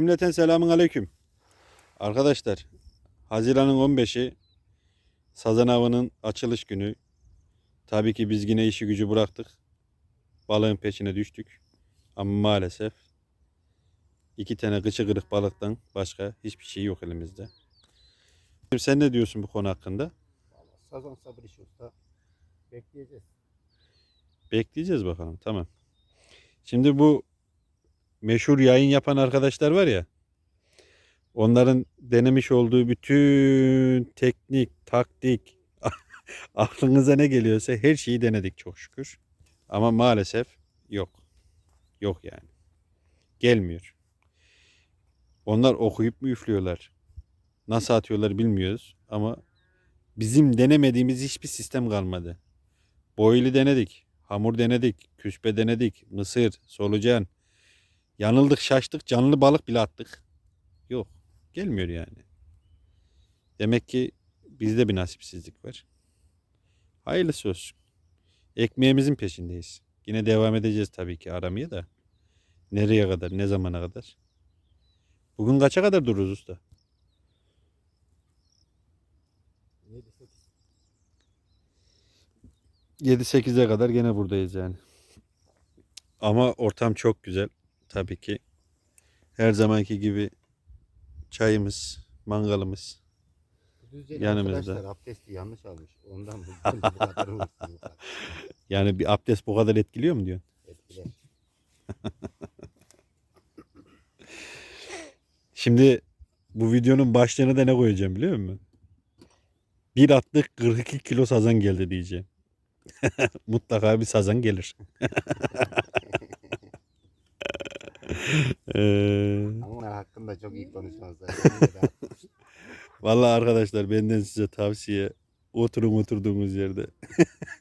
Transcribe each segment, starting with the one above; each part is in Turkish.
Cümleten selamun aleyküm. Arkadaşlar Haziran'ın 15'i Sazan Avı'nın açılış günü. Tabii ki biz yine işi gücü bıraktık. Balığın peşine düştük. Ama maalesef iki tane kıçı kırık balıktan başka hiçbir şey yok elimizde. Şimdi Sen ne diyorsun bu konu hakkında? Sazan sabır işi usta. Bekleyeceğiz. Bekleyeceğiz bakalım. Tamam. Şimdi bu meşhur yayın yapan arkadaşlar var ya. Onların denemiş olduğu bütün teknik, taktik, aklınıza ne geliyorsa her şeyi denedik çok şükür. Ama maalesef yok. Yok yani. Gelmiyor. Onlar okuyup mu üflüyorlar? Nasıl atıyorlar bilmiyoruz ama bizim denemediğimiz hiçbir sistem kalmadı. Boylu denedik. Hamur denedik. Küspe denedik. Mısır, solucan. Yanıldık, şaştık. Canlı balık bile attık. Yok. Gelmiyor yani. Demek ki bizde bir nasipsizlik var. Hayırlısı olsun. Ekmeğimizin peşindeyiz. Yine devam edeceğiz tabii ki aramaya da. Nereye kadar, ne zamana kadar? Bugün kaça kadar dururuz usta? 7-8. 7-8'e kadar gene buradayız yani. Ama ortam çok güzel. Tabii ki. Her zamanki gibi çayımız, mangalımız. Düzceli Yanımızda. arkadaşlar abdesti yanlış almış. Ondan bu bu kadar uğraşıyor. Yani bir abdest bu kadar etkiliyor mu diyorsun? Etkiler. Şimdi bu videonun başlığını da ne koyacağım biliyor musun? Bir atlık 42 kilo sazan geldi diyeceğim. Mutlaka bir sazan gelir. Ee, onlar hakkında çok iyi konuşmazlar. Vallahi arkadaşlar benden size tavsiye oturun oturduğunuz yerde.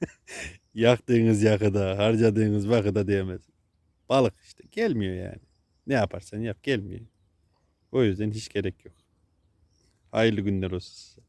Yaktığınız yakıda, harcadığınız vakıda diyemez. Balık işte gelmiyor yani. Ne yaparsan yap gelmiyor. O yüzden hiç gerek yok. Hayırlı günler olsun size.